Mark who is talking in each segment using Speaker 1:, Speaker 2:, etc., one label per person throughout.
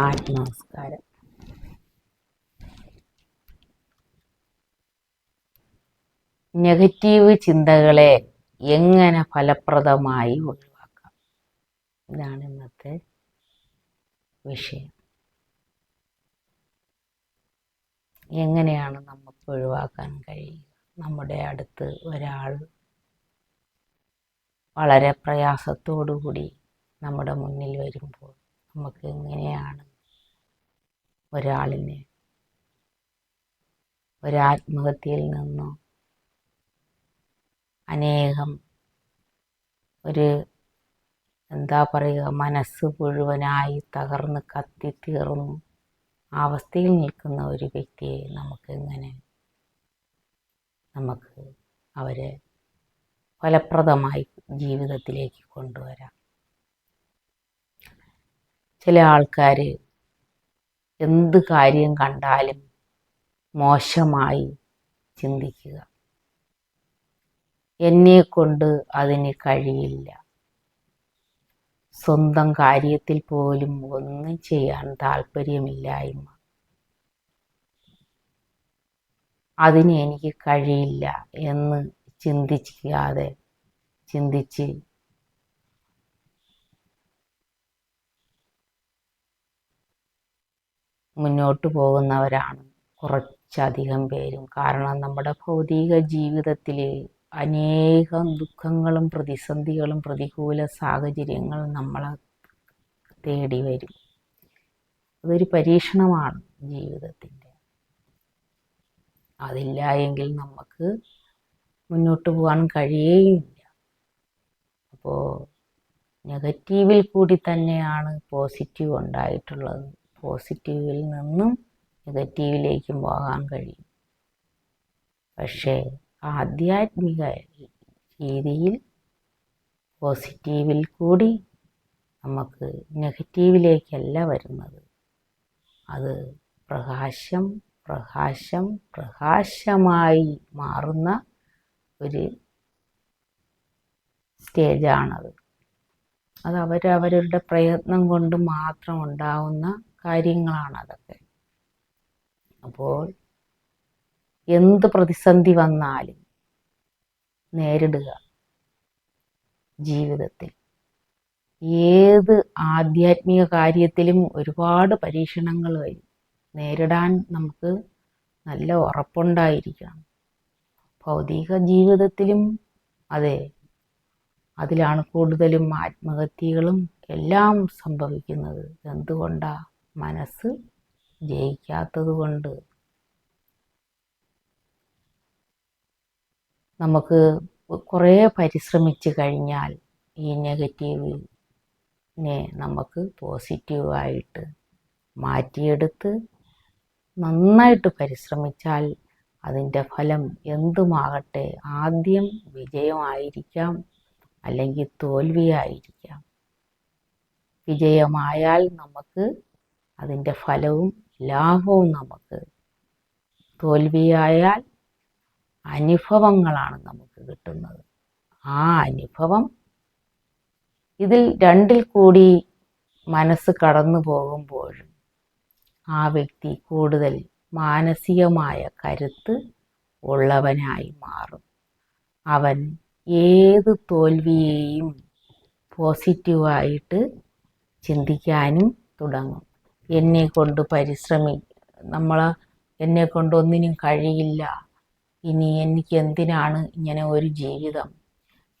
Speaker 1: ആത്മനമസ്കാരം negative ചിന്തകളെ എങ്ങനെ ഫലപ്രദമായി ഒഴിവാക്കാം? ഇതാണ് ഇന്നത്തെ വിഷയം. എങ്ങനെയാണ് നമുക്ക് ഒഴിവാക്കാൻ കഴിയുക? നമ്മുടെ അടുത്ത് ഒരാൾ വളരെ പ്രയാസത്തോടു കൂടി നമ്മുടെ മുന്നിൽ വരുമ്പോൾ നമുക്ക് എങ്ങനെയാണ് ഒരാളിനെ. ഒരാത്മഹത്യയിൽ നിന്നോ അനേകം ഒരു എന്താ പറയുക മനസ്സ് മുഴുവനായി തകർന്ന് കത്തിത്തീർന്നു ആ അവസ്ഥയിൽ നിൽക്കുന്ന ഒരു വ്യക്തിയെ നമുക്ക് എങ്ങനെ നമുക്ക് അവരെ ഫലപ്രദമായി ജീവിതത്തിലേക്ക് കൊണ്ടുവരാം? ചില ആൾക്കാർ എന്ത് കാര്യം കണ്ടാലും മോശമായി ചിന്തിക്കുക. എന്നെ കൊണ്ട് അതിന് കഴിയില്ല. സ്വന്തം കാര്യത്തിൽ പോലും ഒന്നും ചെയ്യാൻ താല്പര്യമില്ലായ്മ. അതിന് എനിക്ക് കഴിയില്ല എന്ന് ചിന്തിക്കാതെ ചിന്തിച്ച് മുന്നോട്ട് പോകുന്നവരാണ്. കുറച്ചധികം പേരും. കാരണം നമ്മുടെ ഭൗതിക ജീവിതത്തിൽ അനേകം ദുഃഖങ്ങളും പ്രതിസന്ധികളും പ്രതികൂല സാഹചര്യങ്ങളും നമ്മളെ തേടി വരും. അതൊരു പരീക്ഷണമാണ് ജീവിതത്തിന്റെ അതില്ല എങ്കിൽ നമുക്ക് മുന്നോട്ട് പോകാൻ കഴിയേയില്ല. അപ്പോൾ നെഗറ്റീവിൽ കൂടി തന്നെയാണ് പോസിറ്റീവ് ഉണ്ടായിട്ടുള്ളത്. പോസിറ്റീവിൽ നിന്നും നെഗറ്റീവിലേക്കും പോകാൻ കഴിയും. പക്ഷേ ആധ്യാത്മിക രീതിയിൽ പോസിറ്റീവിൽ കൂടി നമുക്ക് നെഗറ്റീവിലേക്കല്ല വരുന്നത്. അത് പ്രകാശം പ്രകാശം പ്രകാശമായി മാറുന്ന ഒരു സ്റ്റേജാണത്. അത് അവരവരുടെ പ്രയത്നം കൊണ്ട് മാത്രം ഉണ്ടാവുന്ന കാര്യങ്ങളാണ് അതൊക്കെ അപ്പോൾ എന്ത് പ്രതിസന്ധി വന്നാലും നേരിടുക. ജീവിതത്തിൽ. ഏത് ആധ്യാത്മിക കാര്യത്തിലും ഒരുപാട് പരീക്ഷണങ്ങൾ വരും. നേരിടാൻ നമുക്ക് നല്ല ഉറപ്പുണ്ടായിരിക്കണം. ഭൗതിക ജീവിതത്തിലും അതെ അതിലാണ് കൂടുതലും ആത്മഹത്യകളും എല്ലാം സംഭവിക്കുന്നത്. എന്തുകൊണ്ടാ? മനസ്സ് ജയിക്കാത്തത് കൊണ്ട് നമുക്ക് കുറേ പരിശ്രമിച്ച് കഴിഞ്ഞാൽ ഈ നെഗറ്റീവിനെ നമുക്ക് പോസിറ്റീവായിട്ട് മാറ്റിയെടുത്ത് നന്നായിട്ട് പരിശ്രമിച്ചാൽ അതിന്റെ ഫലം എന്തുമാകട്ടെ ആദ്യം വിജയമായിരിക്കാം അല്ലെങ്കിൽ തോൽവിയായിരിക്കാം. വിജയമായാൽ നമുക്ക് അതിന്റെ ഫലവും ലാഭവും നമുക്ക് തോൽവിയായാൽ അനുഭവങ്ങളാണ് നമുക്ക് കിട്ടുന്നത്. ആ അനുഭവം ഇതിൽ രണ്ടിൽ കൂടി മനസ്സ് കടന്നു പോകുമ്പോഴും ആ വ്യക്തി കൂടുതൽ മാനസികമായ കരുത്ത് ഉള്ളവനായി മാറും. അവൻ ഏത് തോൽവിയെയും പോസിറ്റീവായിട്ട് ചിന്തിക്കാനും തുടങ്ങും. എന്നെ കൊണ്ട് പരിശ്രമി നമ്മൾ എന്നെ കൊണ്ട് ഒന്നിനും കഴിയില്ല. ഇനി എനിക്ക് എന്തിനാണ് ഇങ്ങനെ ഒരു ജീവിതം?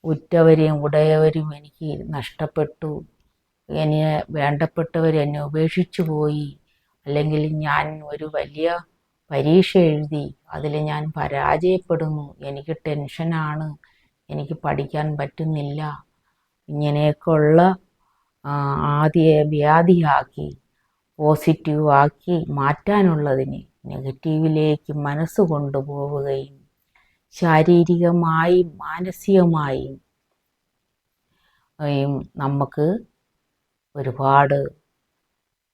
Speaker 1: ഉറ്റവരെയും ഉടയവരും എനിക്ക് നഷ്ടപ്പെട്ടു. എന്നെ വേണ്ടപ്പെട്ടവർ എന്നെ ഉപേക്ഷിച്ചു പോയി. അല്ലെങ്കിൽ ഞാൻ ഒരു വലിയ പരീക്ഷ എഴുതി അതിൽ ഞാൻ പരാജയപ്പെടുന്നു. എനിക്ക് ടെൻഷനാണ് എനിക്ക് പഠിക്കാൻ പറ്റുന്നില്ല. ഇങ്ങനെയൊക്കെയുള്ള ആദ്യ വ്യാധിയാക്കി. പോസിറ്റീവാക്കി മാറ്റാനുള്ളതിന് നെഗറ്റീവിലേക്ക് മനസ്സ് കൊണ്ടുപോവുകയും ശാരീരികമായും മാനസികമായും നമുക്ക് ഒരുപാട്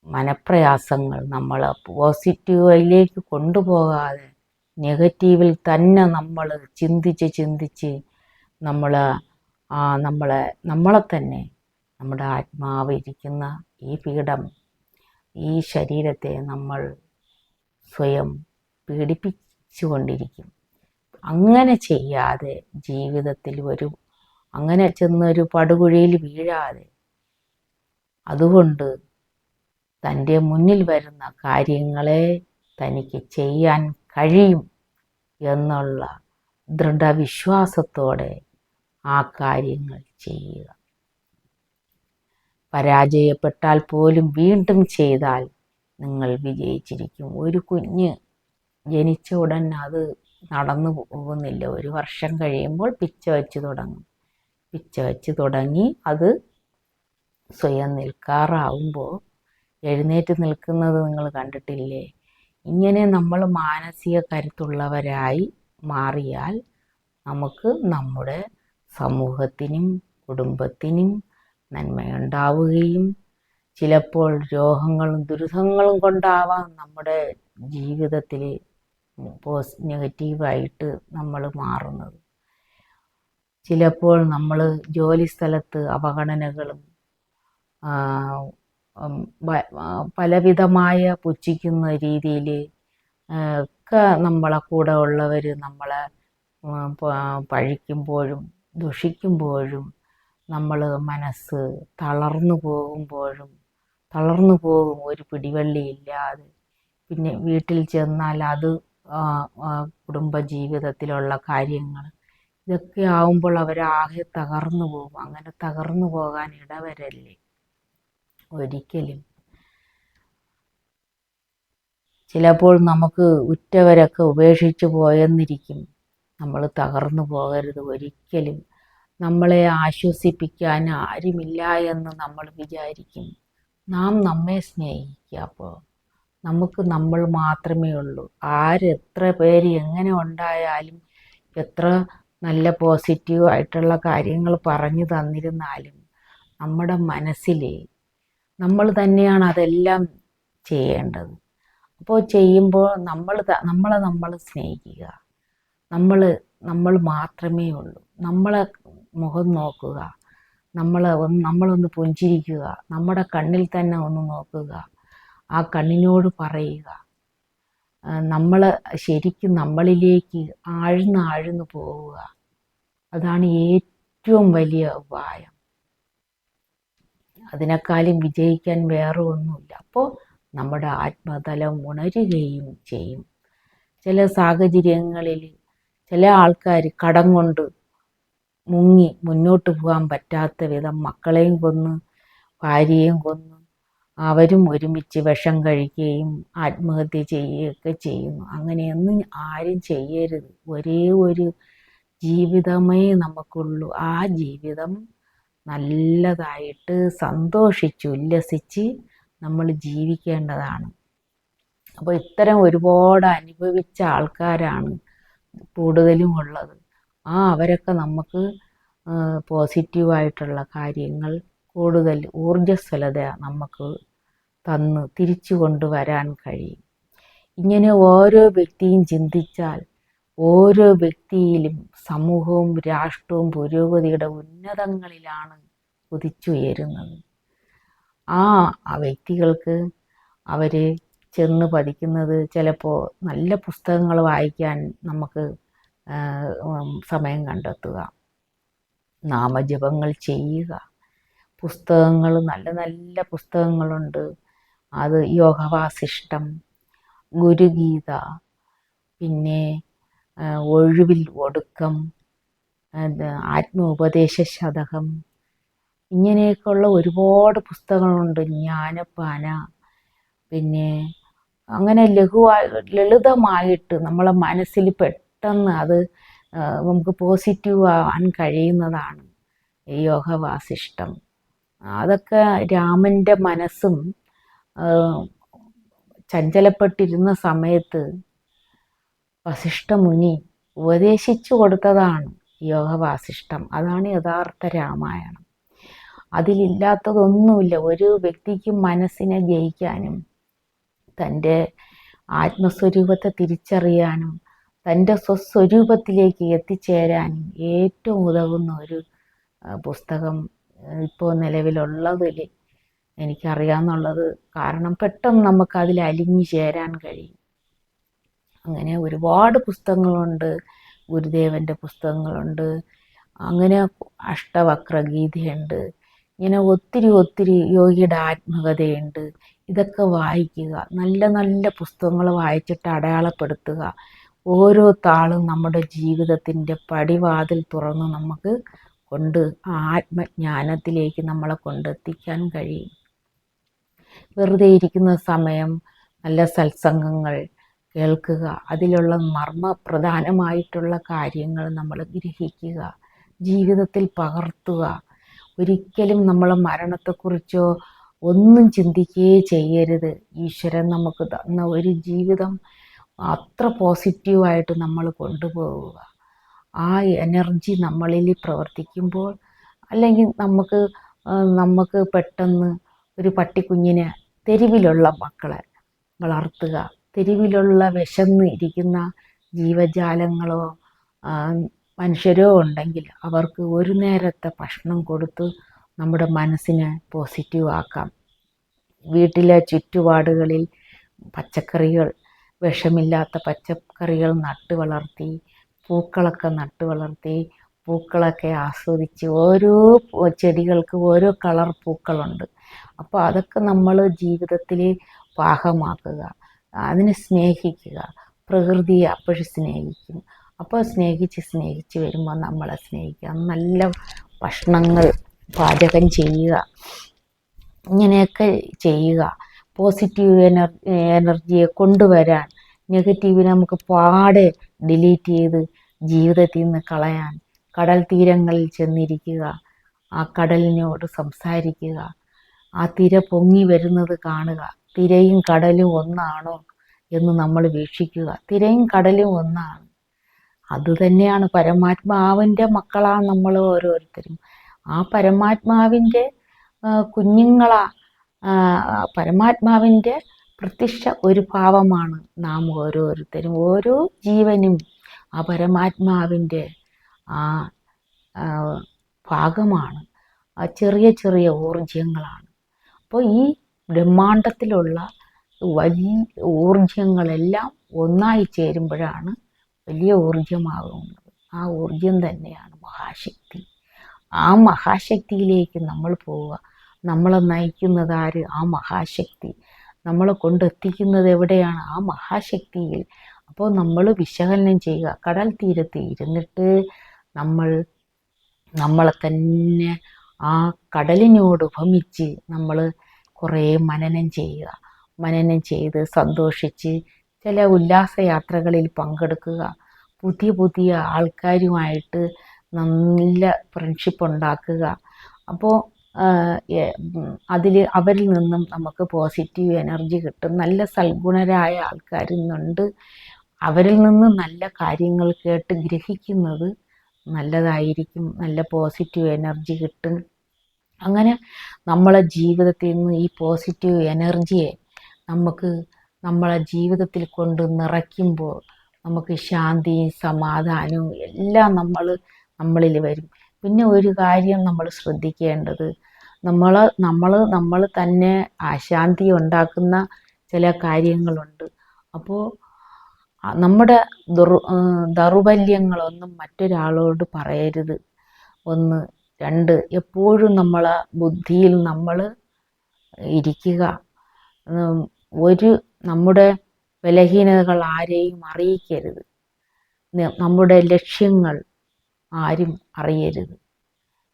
Speaker 1: മനപ്രയാസങ്ങൾ നമ്മൾ പോസിറ്റീവിലേക്ക് കൊണ്ടുപോകാതെ നെഗറ്റീവിൽ തന്നെ നമ്മൾ ചിന്തിച്ച് ചിന്തിച്ച് നമ്മൾ നമ്മളെ നമ്മളെ തന്നെ നമ്മുടെ ആത്മാവ് ഇരിക്കുന്ന ഈ പീഠം ഈ ശരീരത്തെ നമ്മൾ സ്വയം പീഡിപ്പിച്ചുകൊണ്ടിരിക്കും. അങ്ങനെ ചെയ്യാതെ ജീവിതത്തിൽ ഒരു അങ്ങനെ ചെന്നൊരു പടുകുഴിയിൽ വീഴാതെ. അതുകൊണ്ട് തന്റെ മുന്നിൽ വരുന്ന കാര്യങ്ങളെ തനിക്ക് ചെയ്യാൻ കഴിയും എന്നുള്ള ദൃഢവിശ്വാസത്തോടെ ആ കാര്യങ്ങൾ ചെയ്യുക. പരാജയപ്പെട്ടാൽ പോലും വീണ്ടും ചെയ്താൽ നിങ്ങൾ വിജയിച്ചിരിക്കും. ഒരു കുഞ്ഞ് ജനിച്ച ഉടൻ അത് നടന്നു പോകുന്നില്ല. ഒരു വർഷം കഴിയുമ്പോൾ പിച്ച വച്ച് തുടങ്ങും. പിച്ച വച്ച് തുടങ്ങി അത് സ്വയം നിൽക്കാറാവുമ്പോൾ എഴുന്നേറ്റ് നിൽക്കുന്നത് നിങ്ങൾ കണ്ടിട്ടില്ലേ? ഇങ്ങനെ നമ്മൾ മാനസിക കരുത്തുള്ളവരായി മാറിയാൽ നമുക്ക് നമ്മുടെ സമൂഹത്തിനും കുടുംബത്തിനും നന്മയുണ്ടാവുകയും ചിലപ്പോൾ രോഗങ്ങളും ദുരിതങ്ങളും കൊണ്ടാവാം നമ്മുടെ ജീവിതത്തിൽ പോസ് നെഗറ്റീവായിട്ട് നമ്മൾ മാറുന്നത്. ചിലപ്പോൾ നമ്മൾ ജോലിസ്ഥലത്ത് അവഗണനകളും പലവിധമായ പുച്ഛിക്കുന്ന രീതിയിൽ ഒക്കെ നമ്മളെ കൂടെ ഉള്ളവർ നമ്മളെ പഴിക്കുമ്പോഴും ദുഷിക്കുമ്പോഴും നമ്മൾ മനസ്സ് തളർന്നു പോകുമ്പോഴും തളർന്നു പോകും ഒരു പിടിവള്ളി ഇല്ലാതെ. പിന്നെ വീട്ടിൽ ചെന്നാൽ അത് കുടുംബ ജീവിതത്തിലുള്ള കുടുംബജീവിതത്തിലുള്ള കാര്യങ്ങൾ ഇതൊക്കെ ആവുമ്പോൾ അവരാകെ തകർന്നു പോകും. അങ്ങനെ തകർന്നു പോകാൻ ഇടവരല്ലേ? ഒരിക്കലും. ചിലപ്പോൾ നമുക്ക് ഉറ്റവരൊക്കെ ഉപേക്ഷിച്ചു പോയെന്നിരിക്കും. നമ്മൾ തകർന്നു പോകരുത് ഒരിക്കലും. നമ്മളെ ആശ്വസിപ്പിക്കാൻ ആരുമില്ല എന്ന് നമ്മൾ വിചാരിക്കും നാം നമ്മെ സ്നേഹിക്കുക അപ്പോൾ നമുക്ക് നമ്മൾ മാത്രമേ ഉള്ളൂ. ആരെത്ര പേര് എങ്ങനെ ഉണ്ടായാലും എത്ര നല്ല പോസിറ്റീവ് ആയിട്ടുള്ള കാര്യങ്ങൾ പറഞ്ഞു തന്നിരുന്നാലും നമ്മുടെ മനസ്സിൽ നമ്മൾ തന്നെയാണ് അതെല്ലാം ചെയ്യേണ്ടത്. അപ്പോൾ ചെയ്യുമ്പോൾ നമ്മൾ നമ്മളെ നമ്മൾ സ്നേഹിക്കുക. നമ്മൾ നമ്മൾ മാത്രമേ ഉള്ളൂ. നമ്മളെ മുഖം നോക്കുക. നമ്മൾ നമ്മളൊന്ന് പുഞ്ചിരിക്കുക. നമ്മുടെ കണ്ണിൽ തന്നെ ഒന്ന് നോക്കുക. ആ കണ്ണിനോട് പറയുക. നമ്മൾ ശരിക്കും നമ്മളിലേക്ക് ആഴ്ന്ന് ആഴ്ന്ന് പോവുക. അതാണ് ഏറ്റവും വലിയ ഉപായം. അതിനേക്കാളും വിജയിക്കാൻ വേറെ ഒന്നുമില്ല. അപ്പോൾ നമ്മുടെ ആത്മതലം ഉണരുകയും ചെയ്യും. ചില സാഹചര്യങ്ങളിൽ ചില ആൾക്കാർ കടം കൊണ്ട് മുങ്ങി മുന്നോട്ട് പോകാൻ പറ്റാത്ത വിധം മക്കളെയും കൊന്ന് ഭാര്യയും കൊന്ന് അവരും ഒരുമിച്ച് വിഷം കഴിക്കുകയും ആത്മഹത്യ ചെയ്യുകയൊക്കെ ചെയ്യുന്നു. അങ്ങനെയൊന്നും ആരും ചെയ്യരുത്. ഒരേ ഒരു ജീവിതമേ നമുക്കുള്ളൂ. ആ ജീവിതം നല്ലതായിട്ട് സന്തോഷിച്ച് ഉല്ലസിച്ച് നമ്മൾ ജീവിക്കേണ്ടതാണ്. അപ്പോൾ ഇത്തരം ഒരുപാട് അനുഭവിച്ച ആൾക്കാരാണ് കൂടുതലും ഉള്ളത്. ആ അവരൊക്കെ നമുക്ക് പോസിറ്റീവായിട്ടുള്ള കാര്യങ്ങൾ കൂടുതൽ ഊർജസ്വലത നമുക്ക് തന്ന് തിരിച്ചു കൊണ്ടുവരാൻ കഴിയും. ഇങ്ങനെ ഓരോ വ്യക്തിയും ചിന്തിച്ചാൽ ഓരോ വ്യക്തിയിലും സമൂഹവും രാഷ്ട്രവും പുരോഗതിയുടെ ഉന്നതങ്ങളിലാണ് കുതിച്ചുയരുന്നത്. ആ ആ വ്യക്തികൾക്ക് അവർ ചെന്ന് പഠിക്കുന്നത് ചിലപ്പോൾ നല്ല പുസ്തകങ്ങൾ വായിക്കാൻ നമുക്ക് സമയം കണ്ടെത്തുക. നാമജപങ്ങൾ ചെയ്യുക. പുസ്തകങ്ങൾ നല്ല നല്ല പുസ്തകങ്ങളുണ്ട്. അത് യോഗവാസിഷ്ടം ഗുരുഗീത പിന്നെ ഒഴിവിൽ ഒടുക്കം ആത്മ ആത്മോപദേശ ശതകം ഇങ്ങനെയൊക്കെയുള്ള ഒരുപാട് പുസ്തകങ്ങളുണ്ട്. ജ്ഞാനപ്പാന പിന്നെ അങ്ങനെ ലഘുവായി ലളിതമായിട്ട് നമ്മളെ മനസ്സിൽ പെട്ടെന്ന് അത് നമുക്ക് പോസിറ്റീവ് ആവാൻ കഴിയുന്നതാണ് ഈ യോഗവാസിഷ്ടം. അതൊക്കെ രാമന്റെ മനസ്സും ചഞ്ചലപ്പെട്ടിരുന്ന സമയത്ത് വസിഷ്ഠമുനി ഉപദേശിച്ചു കൊടുത്തതാണ് യോഗ വാസിഷ്ടം അതാണ് യഥാർത്ഥ രാമായണം. അതിലില്ലാത്തതൊന്നുമില്ല. ഒരു വ്യക്തിക്ക് മനസ്സിനെ ജയിക്കാനും തന്റെ ആത്മസ്വരൂപത്തെ തിരിച്ചറിയാനും തന്റെ സ്വസ്വരൂപത്തിലേക്ക് എത്തിച്ചേരാൻ ഏറ്റവും ഉതകുന്ന ഒരു പുസ്തകം ഇപ്പോൾ നിലവിലുള്ളതിൽ എനിക്കറിയാമെന്നുള്ളത് കാരണം പെട്ടെന്ന് നമുക്കതിൽ അലിഞ്ഞു ചേരാൻ കഴിയും. അങ്ങനെ ഒരുപാട് പുസ്തകങ്ങളുണ്ട്. ഗുരുദേവന്റെ പുസ്തകങ്ങളുണ്ട്. അങ്ങനെ അഷ്ടവക്രഗീതയുണ്ട്. ഇങ്ങനെ ഒത്തിരി ഒത്തിരി യോഗിയുടെ ആത്മകഥയുണ്ട്. ഇതൊക്കെ വായിക്കുക. നല്ല നല്ല പുസ്തകങ്ങൾ വായിച്ചിട്ട് അടയാളപ്പെടുത്തുക. ഓരോ താളും നമ്മുടെ ജീവിതത്തിന്റെ പടിവാതിൽ തുറന്ന് നമുക്ക് കൊണ്ട് ആത്മജ്ഞാനത്തിലേക്ക് നമ്മളെ കൊണ്ടെത്തിക്കാൻ കഴിയും. വെറുതെ ഇരിക്കുന്ന സമയം നല്ല സത്സംഗങ്ങൾ കേൾക്കുക അതിലുള്ള മർമ്മ പ്രധാനമായിട്ടുള്ള കാര്യങ്ങൾ നമ്മൾ ഗ്രഹിക്കുക ജീവിതത്തിൽ പകർത്തുക. ഒരിക്കലും നമ്മൾ മരണത്തെക്കുറിച്ചോ ഒന്നും ചിന്തിക്കുകയേ ചെയ്യരുത്. ഈശ്വരൻ നമുക്ക് തന്ന ഒരു ജീവിതം അത്ര പോസിറ്റീവായിട്ട് നമ്മൾ കൊണ്ടുപോവുക. ആ എനർജി നമ്മളിൽ പ്രവർത്തിക്കുമ്പോൾ അല്ലെങ്കിൽ നമുക്ക് നമുക്ക് പെട്ടെന്ന് ഒരു പട്ടിക്കുഞ്ഞിനെ തെരുവിലുള്ള മക്കളെ വളർത്തുക തെരുവിലുള്ള വിശന്ന് ഇരിക്കുന്ന ജീവജാലങ്ങളോ മനുഷ്യരോ ഉണ്ടെങ്കിൽ അവർക്ക് ഒരു നേരത്തെ ഭക്ഷണം കൊടുത്ത് നമ്മുടെ മനസ്സിനെ പോസിറ്റീവ് ആക്കാം. വീട്ടിലെ ചുറ്റുപാടുകളിൽ പച്ചക്കറികൾ വിഷമില്ലാത്ത പച്ചക്കറികൾ നട്ട് വളർത്തി പൂക്കളൊക്കെ നട്ട് വളർത്തി പൂക്കളൊക്കെ ആസ്വദിച്ച് ഓരോ ചെടികൾക്ക് ഓരോ കളർ പൂക്കളുണ്ട്. അപ്പോൾ അതൊക്കെ നമ്മൾ ജീവിതത്തിൽ പാകമാക്കുക അതിനെ സ്നേഹിക്കുക. പ്രകൃതിയെ അപ്പോഴും സ്നേഹിക്കും. അപ്പോൾ സ്നേഹിച്ച് സ്നേഹിച്ച് വരുമ്പോൾ നമ്മളെ സ്നേഹിക്കുക. നല്ല ഭക്ഷണങ്ങൾ പാചകം ചെയ്യുക. ഇങ്ങനെയൊക്കെ ചെയ്യുക. പോസിറ്റീവ് എനർ എനർജിയെ കൊണ്ടുവരാൻ നെഗറ്റീവിനെ നമുക്ക് പാടെ ഡിലീറ്റ് ചെയ്ത് ജീവിതത്തിൽ നിന്ന് കളയാൻ കടൽ തീരങ്ങളിൽ ചെന്നിരിക്കുക ആ കടലിനോട് സംസാരിക്കുക ആ തിര പൊങ്ങി വരുന്നത് കാണുക തിരയും കടലും ഒന്നാണോ എന്ന് നമ്മൾ വീക്ഷിക്കുക. തിരയും കടലും ഒന്നാണ്. അതുതന്നെയാണ് പരമാത്മാവിന്റെ മക്കളാണ് നമ്മൾ ഓരോരുത്തരും. ആ പരമാത്മാവിന്റെ ആ, കുഞ്ഞുങ്ങളാ ആ, പരമാത്മാവിന്റെ പ്രത്യക്ഷ ഒരു ഭാവമാണ് നാം ഓരോരുത്തരും ഓരോ ജീവനും ആ പരമാത്മാവിന്റെ ആ ഭാഗമാണ് ആ ചെറിയ ചെറിയ ഊർജങ്ങളാണ്. അപ്പോൾ ഈ ബ്രഹ്മാണ്ടത്തിലുള്ള വലിയ ഊർജ്യങ്ങളെല്ലാം ഒന്നായി ചേരുമ്പോഴാണ് വലിയ ഊർജമാകുന്നത് ആ ഊർജം തന്നെയാണ് മഹാശക്തി. ആ മഹാശക്തിയിലേക്ക് നമ്മൾ പോവുക. നമ്മളെ നയിക്കുന്നത് ആര്? ആ മഹാശക്തി. നമ്മളെ കൊണ്ടെത്തിക്കുന്നത് എവിടെയാണ്? ആ മഹാശക്തിയിൽ. അപ്പോൾ നമ്മൾ വിശകലനം ചെയ്യുക. കടൽ തീരത്ത് ഇരുന്നിട്ട് നമ്മൾ നമ്മളെ തന്നെ ആ കടലിനോട് ഉപമിച്ച് നമ്മൾ കുറേ മനനം ചെയ്യുക. മനനം ചെയ്ത് സന്തോഷിച്ച് ചില ഉല്ലാസയാത്രകളിൽ പങ്കെടുക്കുക. പുതിയ പുതിയ ആൾക്കാരുമായിട്ട് നല്ല ഫ്രണ്ട്ഷിപ്പ് ഉണ്ടാക്കുക. അപ്പോൾ അതിൽ അവരിൽ നിന്നും നമുക്ക് പോസിറ്റീവ് എനർജി കിട്ടും. നല്ല സൽഗുണരായ ആൾക്കാരുന്നുണ്ട് അവരിൽ നിന്ന് നല്ല കാര്യങ്ങൾ കേട്ട് ഗ്രഹിക്കുന്നത് നല്ലതായിരിക്കും. നല്ല പോസിറ്റീവ് എനർജി കിട്ടും. അങ്ങനെ നമ്മളെ ജീവിതത്തിൽ നിന്ന് ഈ പോസിറ്റീവ് എനർജിയെ നമുക്ക് നമ്മളെ ജീവിതത്തിൽ കൊണ്ട് നിറയ്ക്കുമ്പോൾ നമുക്ക് ശാന്തിയും സമാധാനവും എല്ലാം നമ്മൾ നമ്മളിൽ വരും. പിന്നെ ഒരു കാര്യം നമ്മൾ ശ്രദ്ധിക്കേണ്ടത്. നമ്മൾ നമ്മൾ നമ്മൾ തന്നെ അശാന്തി ഉണ്ടാക്കുന്ന ചില കാര്യങ്ങളുണ്ട്. അപ്പോൾ നമ്മുടെ ദുർ ദൗർബല്യങ്ങളൊന്നും മറ്റൊരാളോട് പറയരുത്. ഒന്ന് രണ്ട് എപ്പോഴും നമ്മൾ ബുദ്ധിയിൽ നമ്മൾ ഇരിക്കുക. ഒരു നമ്മുടെ ബലഹീനതകൾ ആരെയും അറിയിക്കരുത്. നമ്മുടെ ലക്ഷ്യങ്ങൾ ആരും അറിയരുത്.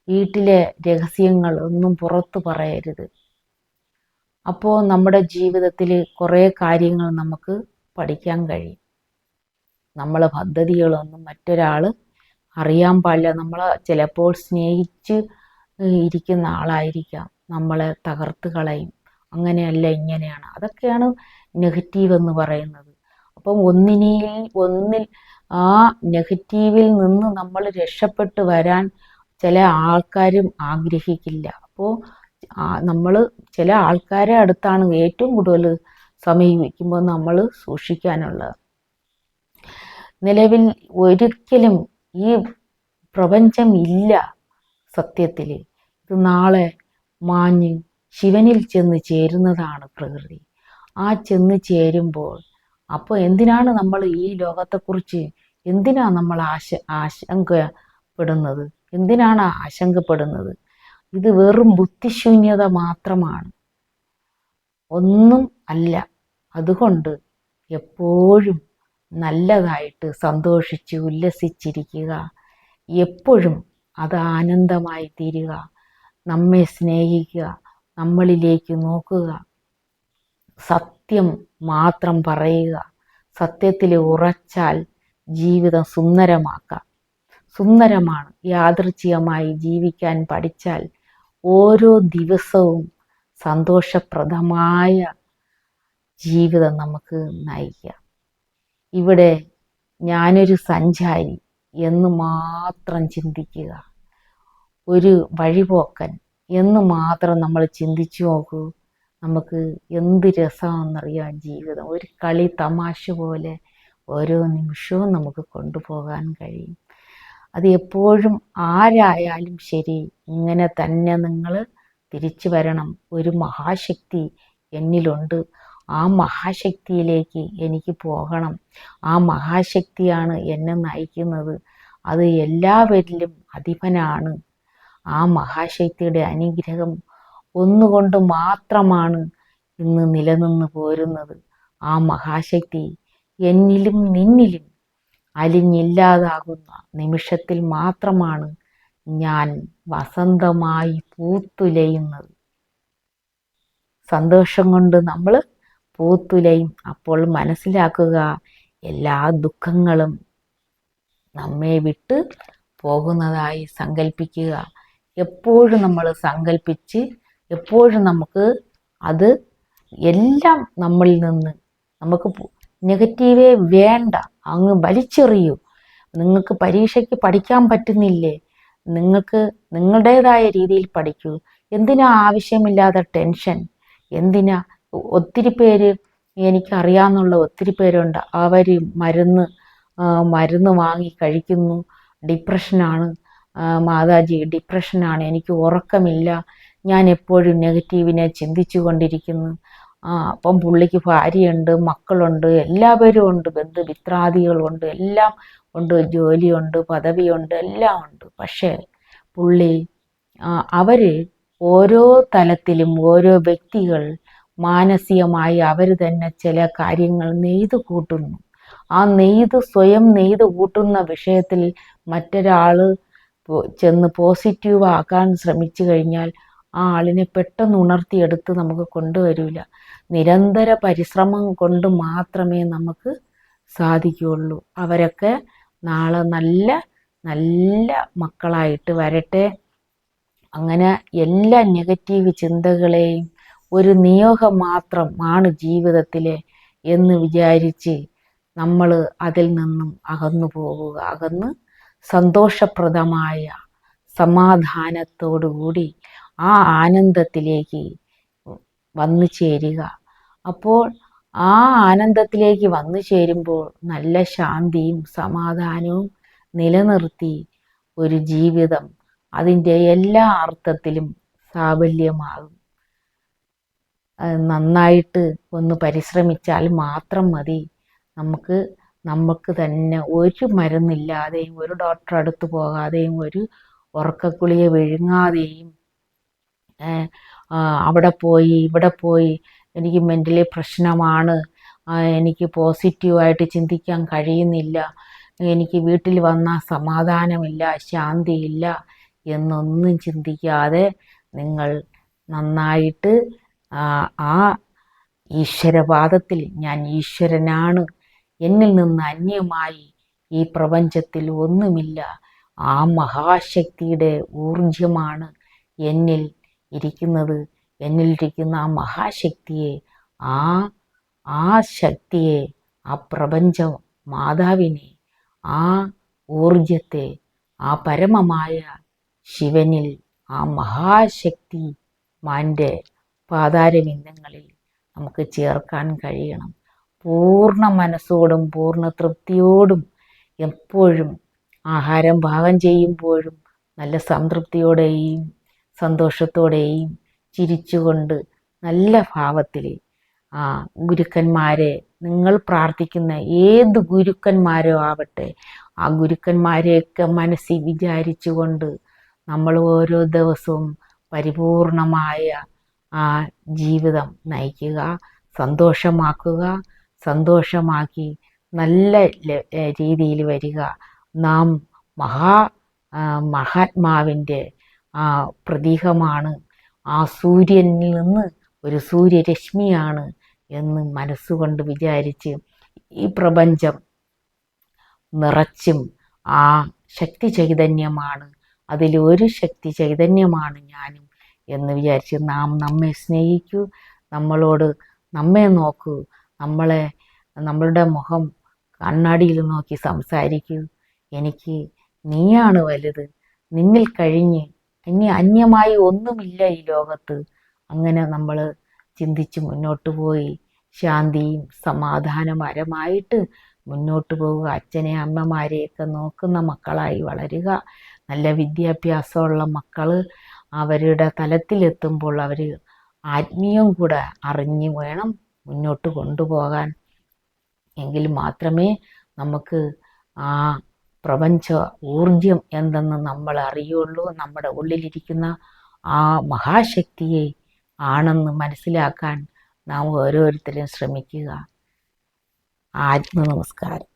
Speaker 1: വീട്ടിലെ രഹസ്യങ്ങൾ ഒന്നും പുറത്തു പറയരുത്. അപ്പോൾ നമ്മുടെ ജീവിതത്തിൽ കുറേ കാര്യങ്ങൾ നമുക്ക് പഠിക്കാൻ കഴിയും. നമ്മളെ പദ്ധതികളൊന്നും മറ്റൊരാൾ അറിയാൻ പാടില്ല. നമ്മളെ ചിലപ്പോൾ സ്നേഹിച്ച് ഇരിക്കുന്ന ആളായിരിക്കാം. നമ്മളെ തകർത്ത് കളയും. അങ്ങനെയല്ല ഇങ്ങനെയാണ്. അതൊക്കെയാണ് നെഗറ്റീവ് എന്ന് പറയുന്നത്. അപ്പം ഒന്നിനെയും ഒന്നിൽ ആ നെഗറ്റീവിൽ നിന്ന് നമ്മൾ രക്ഷപ്പെട്ട് വരാൻ ചില ആൾക്കാരും ആഗ്രഹിക്കില്ല. അപ്പോൾ നമ്മൾ ചില ആൾക്കാരെ അടുത്താണ് ഏറ്റവും കൂടുതൽ സമീപിക്കുമ്പോൾ നമ്മൾ സൂക്ഷിക്കാനുള്ളത് നിലവിൽ ഒരിക്കലും ഈ പ്രപഞ്ചം ഇല്ല സത്യത്തിൽ. ഇത് നാളെ മാഞ്ഞ് ശിവനിൽ ചെന്ന് ചേരുന്നതാണ് പ്രകൃതി. ആ ചെന്ന് ചേരുമ്പോൾ അപ്പോൾ എന്തിനാണ് നമ്മൾ ഈ ലോകത്തെക്കുറിച്ച് എന്തിനാ നമ്മൾ ആശ ആശങ്കപ്പെടുന്നത്? എന്തിനാണ് ആശങ്കപ്പെടുന്നത്? ഇത് വെറും ബുദ്ധിശൂന്യത മാത്രമാണ്. ഒന്നും അല്ല. അതുകൊണ്ട് എപ്പോഴും നല്ലതായിട്ട് സന്തോഷിച്ച് ഉല്ലസിച്ചിരിക്കുക. എപ്പോഴും അത് ആനന്ദമായി തീരുക. നമ്മെ സ്നേഹിക്കുക. നമ്മളിലേക്ക് നോക്കുക. സത്യം മാത്രം പറയുക. സത്യത്തിൽ ഉറച്ചാൽ ജീവിതം സുന്ദരമാക്കാം. സുന്ദരമാണ്. യാദൃച്ഛികമായി ജീവിക്കാൻ പഠിച്ചാൽ ഓരോ ദിവസവും സന്തോഷപ്രദമായ ജീവിതം നമുക്ക് നയിക്കാം. ഇവിടെ ഞാനൊരു സഞ്ചാരി എന്ന് മാത്രം ചിന്തിക്കുക. ഒരു വഴിപോക്കൻ എന്ന് മാത്രം നമ്മൾ ചിന്തിച്ചു നോക്കൂ. നമുക്ക് എന്ത് രസമാണെന്നറിയാം ജീവിതം. ഒരു കളി തമാശ പോലെ ഓരോ നിമിഷവും നമുക്ക് കൊണ്ടുപോകാൻ കഴിയും. അത് എപ്പോഴും ആരായാലും ശരി ഇങ്ങനെ തന്നെ നിങ്ങൾ തിരിച്ചു വരണം. ഒരു മഹാശക്തി എന്നിലുണ്ട്. ആ മഹാശക്തിയിലേക്ക് എനിക്ക് പോകണം. ആ മഹാശക്തിയാണ് എന്നെ നയിക്കുന്നത്. അത് എല്ലാവരിലും അധിപനാണ്. ആ മഹാശക്തിയുടെ അനുഗ്രഹം ഒന്നുകൊണ്ട് മാത്രമാണ് ഇന്ന് നിലനിന്ന് പോരുന്നത്. ആ മഹാശക്തി എന്നിലും നിന്നിലും അലിഞ്ഞില്ലാതാകുന്ന നിമിഷത്തിൽ മാത്രമാണ് ഞാൻ വസന്തമായി പൂത്തുലയുന്നത്. സന്തോഷം കൊണ്ട് നമ്മൾ പൂത്തുലയും. അപ്പോൾ മനസ്സിലാക്കുക എല്ലാ ദുഃഖങ്ങളും നമ്മെ വിട്ട് പോകുന്നതായി സങ്കല്പിക്കുക എപ്പോഴും നമ്മൾ സങ്കല്പിച്ച് എപ്പോഴും നമുക്ക് അത് എല്ലാം നമ്മളിൽ നിന്ന് നമുക്ക് നെഗറ്റീവേ വേണ്ട. അങ്ങ് വലിച്ചെറിയൂ. നിങ്ങൾക്ക് പരീക്ഷയ്ക്ക് പഠിക്കാൻ പറ്റുന്നില്ലേ? നിങ്ങൾക്ക് നിങ്ങളുടേതായ രീതിയിൽ പഠിക്കൂ. എന്തിനാ ആവശ്യമില്ലാതെ ടെൻഷൻ? എന്തിനാ? ഒത്തിരി പേര് എനിക്കറിയാമെന്നുള്ള ഒത്തിരി പേരുണ്ട്. അവർ മരുന്ന് മരുന്ന് വാങ്ങി കഴിക്കുന്നു. ഡിപ്രഷനാണ്. മാതാജി ഡിപ്രഷനാണ്. എനിക്ക് ഉറക്കമില്ല. ഞാൻ എപ്പോഴും നെഗറ്റീവിനെ ചിന്തിച്ചു കൊണ്ടിരിക്കുന്നു ആ അപ്പം പുള്ളിക്ക് ഭാര്യയുണ്ട് മക്കളുണ്ട് എല്ലാവരും ഉണ്ട് ബന്ധുമിത്രാദികളുണ്ട് എല്ലാം ഉണ്ട് ജോലിയുണ്ട് പദവിയുണ്ട് എല്ലാം ഉണ്ട്. പക്ഷേ പുള്ളി അവർ ഓരോ തലത്തിലും ഓരോ വ്യക്തികൾ മാനസികമായി അവർ തന്നെ ചില കാര്യങ്ങൾ നെയ്ത് കൂട്ടുന്നു. ആ നെയ്ത് സ്വയം നെയ്ത് കൂട്ടുന്ന വിഷയത്തിൽ മറ്റൊരാൾ ചെന്ന് പോസിറ്റീവ് ആക്കാൻ ശ്രമിച്ചു കഴിഞ്ഞാൽ ആ ആളിനെ പെട്ടെന്ന് ഉണർത്തിയെടുത്ത് നമുക്ക് കൊണ്ടുവരില്ല നിരന്തര പരിശ്രമം കൊണ്ട് മാത്രമേ നമുക്ക് സാധിക്കുകയുള്ളൂ. അവരൊക്കെ നാളെ നല്ല നല്ല മക്കളായിട്ട് വരട്ടെ. അങ്ങനെ എല്ലാ നെഗറ്റീവ് ചിന്തകളെയും ഒരു നിയോഗം മാത്രമാണ് ജീവിതത്തിലെ എന്ന് വിചാരിച്ച് നമ്മൾ അതിൽ നിന്നും അകന്നു പോവുക അകന്ന് സന്തോഷപ്രദമായ സമാധാനത്തോടുകൂടി ആ ആനന്ദത്തിലേക്ക് വന്നു ചേരുക. അപ്പോൾ ആ ആനന്ദത്തിലേക്ക് വന്നു ചേരുമ്പോൾ നല്ല ശാന്തിയും സമാധാനവും നിലനിർത്തി ഒരു ജീവിതം അതിന്റെ എല്ലാ അർത്ഥത്തിലും സാഫല്യമാകും നന്നായിട്ട് ഒന്ന് പരിശ്രമിച്ചാൽ മാത്രം മതി. നമുക്ക് നമുക്ക് തന്നെ ഒരു മരുന്നില്ലാതെയും ഒരു ഡോക്ടർ അടുത്ത് പോകാതെയും ഒരു ഉറക്കക്കുളിയെ വിഴുങ്ങാതെയും അവിടെ പോയി ഇവിടെ പോയി എനിക്ക് മെന്റലി പ്രശ്നമാണ്. എനിക്ക് പോസിറ്റീവായിട്ട് ചിന്തിക്കാൻ കഴിയുന്നില്ല. എനിക്ക് വീട്ടിൽ വന്നാൽ സമാധാനമില്ല ശാന്തിയില്ല എന്നൊന്നും ചിന്തിക്കാതെ നിങ്ങൾ നന്നായിട്ട് ആ ഈശ്വരവാദത്തിൽ ഞാൻ ഈശ്വരനാണ്. എന്നിൽ നിന്ന് അന്യമായി ഈ പ്രപഞ്ചത്തിൽ ഒന്നുമില്ല. ആ മഹാശക്തിയുടെ ഊർജമാണ് എന്നിൽ ഇരിക്കുന്നത്. എന്നിലിരിക്കുന്ന ആ മഹാശക്തിയെ ആ ആ ശക്തിയെ ആ പ്രപഞ്ച മാതാവിനെ ആ ഊർജത്തെ ആ പരമമായ ശിവനിൽ ആ മഹാശക്തി മാന്റെ പാതാരവിന്ദങ്ങളിൽ നമുക്ക് ചേർക്കാൻ കഴിയണം. പൂർണ മനസ്സോടും പൂർണ തൃപ്തിയോടും എപ്പോഴും ആഹാരം പാകം ചെയ്യുമ്പോഴും നല്ല സംതൃപ്തിയോടെയും സന്തോഷത്തോടെയും ചിരിച്ചുകൊണ്ട് നല്ല ഭാവത്തിൽ ആ ഗുരുക്കന്മാരെ നിങ്ങൾ പ്രാർത്ഥിക്കുന്ന ഏത് ഗുരുക്കന്മാരോ ആവട്ടെ ആ ഗുരുക്കന്മാരെയൊക്കെ മനസ്സിൽ വിചാരിച്ചുകൊണ്ട് നമ്മൾ ഓരോ ദിവസവും പരിപൂർണമായ ആ ജീവിതം നയിക്കുക സന്തോഷമാക്കുക സന്തോഷമാക്കി നല്ല രീതിയിൽ വരിക. നാം മഹാ മഹാത്മാവിന്റെ പ്രതീകമാണ് ആ സൂര്യനിൽ നിന്ന് ഒരു സൂര്യരശ്മിയാണ് എന്ന് മനസ്സുകൊണ്ട് വിചാരിച്ച് ഈ പ്രപഞ്ചം നിറച്ചും ആ ശക്തി ചൈതന്യമാണ്. അതിലൊരു ശക്തി ചൈതന്യമാണ് ഞാനും എന്ന് വിചാരിച്ച് നാം നമ്മെ സ്നേഹിക്കൂ. നമ്മളോട് നമ്മെ നോക്കൂ. നമ്മളെ നമ്മളുടെ മുഖം കണ്ണാടിയിൽ നോക്കി സംസാരിക്കൂ. എനിക്ക് നീയാണ് വലുത്. നിന്നിൽ കഴിഞ്ഞ് ഇനി അന്യമായി ഒന്നുമില്ല ഈ ലോകത്ത്. അങ്ങനെ നമ്മൾ ചിന്തിച്ച് മുന്നോട്ട് പോയി. ശാന്തിയും സമാധാനപരമായിട്ട് മുന്നോട്ട് പോവുക. അച്ഛനെ അമ്മമാരെയൊക്കെ നോക്കുന്ന മക്കളായി വളരുക. നല്ല വിദ്യാഭ്യാസമുള്ള മക്കൾ അവരുടെ തലത്തിലെത്തുമ്പോൾ അവർ ആത്മീയം കൂടെ അറിഞ്ഞു വേണം മുന്നോട്ട് കൊണ്ടുപോകാൻ. എങ്കിൽ മാത്രമേ നമുക്ക് ആ പ്രപഞ്ച ഊർജം എന്തെന്ന് നമ്മൾ അറിയുള്ളൂ. നമ്മുടെ ഉള്ളിലിരിക്കുന്ന ആ മഹാശക്തിയെ ആണെന്ന് മനസ്സിലാക്കാൻ നാം ഓരോരുത്തരും ശ്രമിക്കുക. ആത്മ നമസ്കാരം